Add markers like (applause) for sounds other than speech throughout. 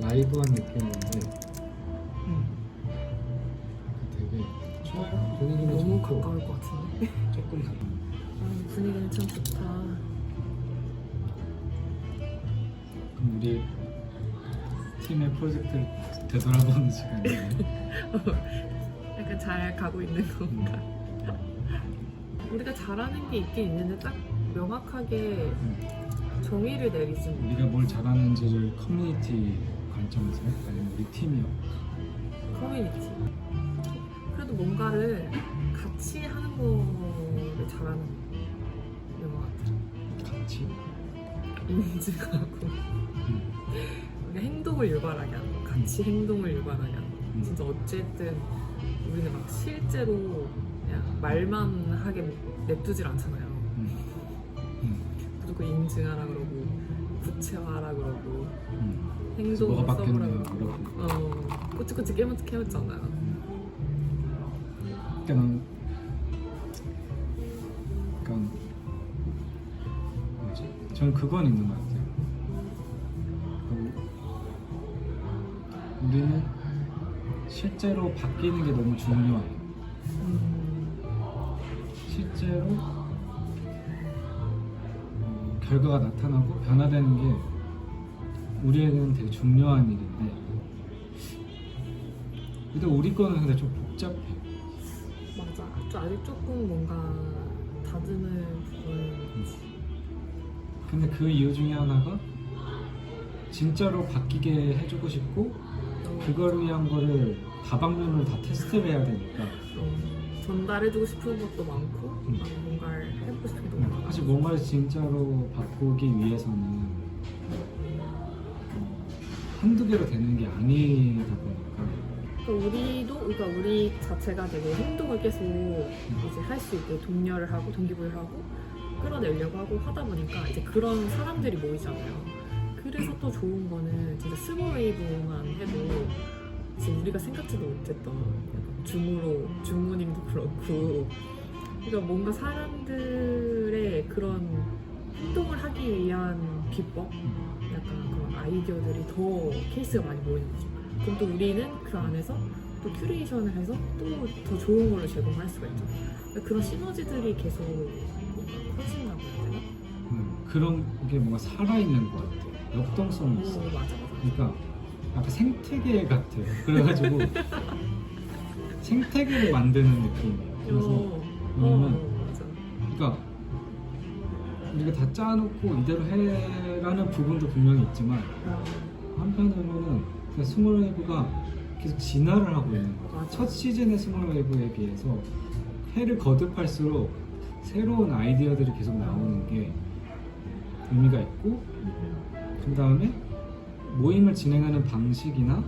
라이브한 느낌인데 응. 되게 좋아요. 분위기는 너무 좋고 가까울 것 같은데. 조금 가- 아, 분위기는 참 좋다. 그럼 우리 팀의 프로젝트를 되돌아보는 시간이에요. (laughs) 약간 잘 가고 있는 건가? 음. 우리가 잘하는 게 있긴 있는데 딱 명확하게 음. 정의를 내리지 못. 우리가 뭘 잘하는지를 커뮤니티 관점에서 아니면 우리 팀이요. 커뮤니티. 그래도 뭔가를 같이 하는 거를 잘하는 것 같아. 같이. 인증하고 음. 우리가 행동을 유발하게 하는 거. 같이 행동을 유발하게 하는 거. 음. 진짜 어쨌든 우리는 막 실제로 그냥 말만 하게 냅두질 않잖아요. 음. 음. 무조건 인증하라 그러고 구체화하라 그러고 음. 행동을 뭐가 써보라 바뀌었네요. 그러고 그러고. 어 꼬치꼬치 깨묻잖아요. 그러니까 난 그러니까 뭐지? 저는 그건 있는 것 같아요. 그 우리는 실제로 바뀌는 게 너무 중요해요. 음, 실제로 어, 결과가 나타나고 변화되는 게 우리에게는 되게 중요한 일인데 근데 우리 거는 근데 좀 복잡해. 맞아. 좀 아직 조금 뭔가 다듬을 부분. 근데 그 이유 중에 하나가 진짜로 바뀌게 해주고 싶고 그걸 위한 거를 다방면으로 다 테스트를 해야 되니까 어, 전달해주고 싶은 것도 많고 음. 사실 뭔가를 진짜로 바꾸기 위해서는 어, 한두 개로 되는 게 아니다 보니까 그러니까 우리도 그러니까 우리 자체가 되게 행동을 계속 이제 할 수 있게 독려를 하고 동기부여를 하고 끌어내려고 하고 하다 보니까 이제 그런 사람들이 모이잖아요. 그래서 또 좋은 거는 진짜 스몰 웨이브만 해도 지금 우리가 생각지도 못했던 줌으로 줌모님도 그렇고 그러니까 뭔가 사람들의 그런 행동을 하기 위한 비법 약간 그런 아이디어들이 더 케이스가 많이 모이는 거죠. 그럼 또 우리는 그 안에서 또 큐레이션을 해서 또 더 좋은 걸로 제공할 수가 있죠. 그러니까 그런 시너지들이 계속 커진다고 해야 되나? 음, 그런 게 뭔가 살아있는 것 같아요. 역동성이 있어. 오, 맞아, 맞아. 그러니까 약간 생태계 같아요. 그래가지고 (laughs) 생태계를 만드는 느낌이에요. 그래서 어, 왜냐면 어, 맞아. 그러니까 우리가 다 짜놓고 이대로 해라는 부분도 분명히 있지만 어, 한편으로는 그 스몰 웨이브가 계속 진화를 하고 있는. 맞아. 첫 시즌의 스몰 웨이브에 비해서 회를 거듭할수록 새로운 아이디어들이 계속 나오는 게 의미가 있고 음, 그 다음에 모임을 진행하는 방식이나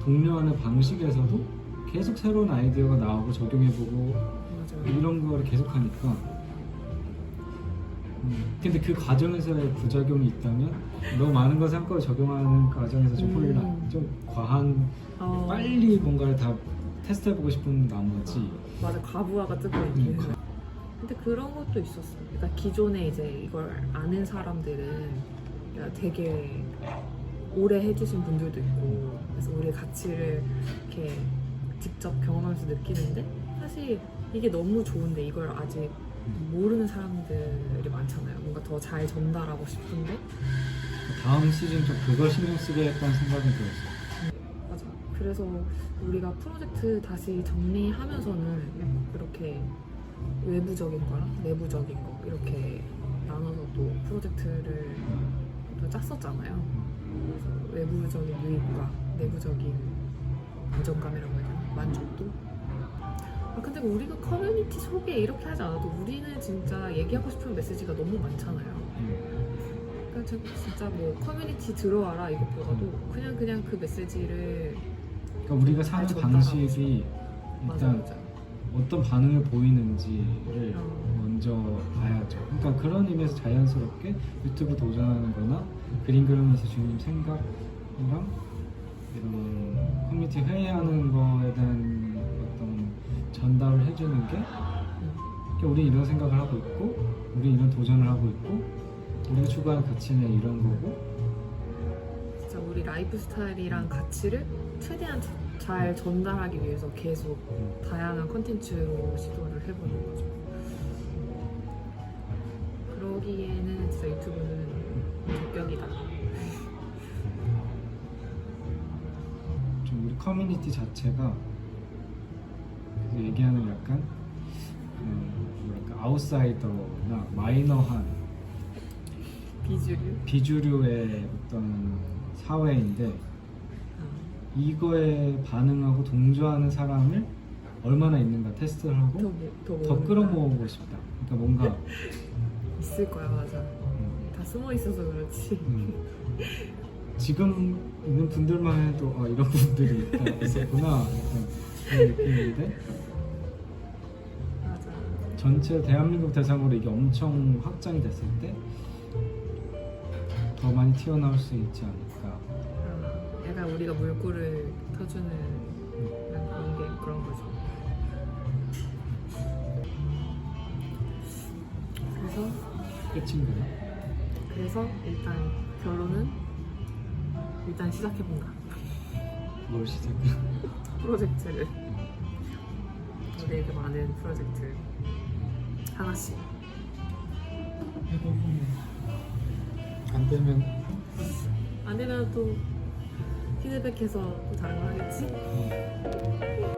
독려하는 방식에서도 계속 새로운 아이디어가 나오고 적용해보고. 이런 거를 계속 하니까 음, 근데 그 과정에서의 부작용이 있다면 너무 많은 것을 한꺼번에 적용하는 과정에서 좀 음. 혼란, 좀 과한 어, 빨리 뭔가를 다 테스트해보고 싶은 나머지 맞아 과부하가 뜨고 음, 있긴 가- 해. 근데 그런 것도 있었어. 그러니까 기존에 이제 이걸 아는 사람들은 그러니까 되게 오래 해주신 분들도 있고 그래서 우리의 가치를 이렇게 직접 경험하면서 느끼는데 사실 이게 너무 좋은데 이걸 아직 모르는 사람들이 많잖아요. 뭔가 더 잘 전달하고 싶은데 다음 시즌 좀 그걸 신경 쓰겠다는 생각이 들었어요. 맞아. 그래서 우리가 프로젝트 다시 정리하면서는 그렇게 외부적인 거랑 내부적인 거 이렇게 나눠서 또 프로젝트를 또 짰었잖아요. 그래서 외부적인 유익과 내부적인 안정감이라고 해야 되나? 만족도? 아, 근데 우리가 커뮤니티 소개 이렇게 하지 않아도 우리는 진짜 얘기하고 싶은 메시지가 너무 많잖아요. 음, 그러니까 저 진짜 뭐 커뮤니티 들어와라 이것보다도 그냥 그냥 그 메시지를 그러니까 우리가 사는 방식이 맞아 일단 맞아 어떤 반응을 보이는지를 어. 먼저 봐야죠. 그러니까 그런 의미에서 자연스럽게 유튜브 도전하는 거나 그림 그리면서 주는 생각이랑 이런 커뮤니티 회의하는 거에 대한 어떤 전달을 해주는 게 우리 이런 생각을 하고 있고 우리 이런 도전을 하고 있고 우리가 추구하는 가치는 이런 거고 진짜 우리 라이프 스타일이랑 가치를 최대한 자- 잘 전달하기 위해서 계속 다양한 컨텐츠로 시도를 해보는 거죠. 그러기에는 진짜 유튜브는 적격이다. 커뮤니티 자체가 그 얘기하는 약간 음, 뭐랄까 아웃사이더나 마이너한 비주류. 비주류의 어떤 사회인데 아, 이거에 반응하고 동조하는 사람을 얼마나 있는가 테스트를 더, 하고 모- 더, 더 모으는 끌어모으고 싶다. 그러니까 뭔가. (laughs) 있을 거야, 맞아. 음, 다 숨어 있어서 그렇지. 음, (laughs) 지금 있는 분들만 해도 아, 이런 분들이 있다, 있었구나 약간 그런 느낌인데 맞아. 전체 대한민국 대상으로 이게 엄청 확장이 됐을 때 더 많이 튀어나올 수 있지 않을까. 아, 약간 우리가 물꼬를 터주는 그런 게 그런 거죠. 그래서 끝인가요? 그래서 일단 결론은 일단 시작해본다. 뭘 시작해? 프로젝트를. 우리에게 많은 프로젝트. 하나씩. 해보면 안 되면 안 되면 또 피드백해서 또 다른 거 하겠지?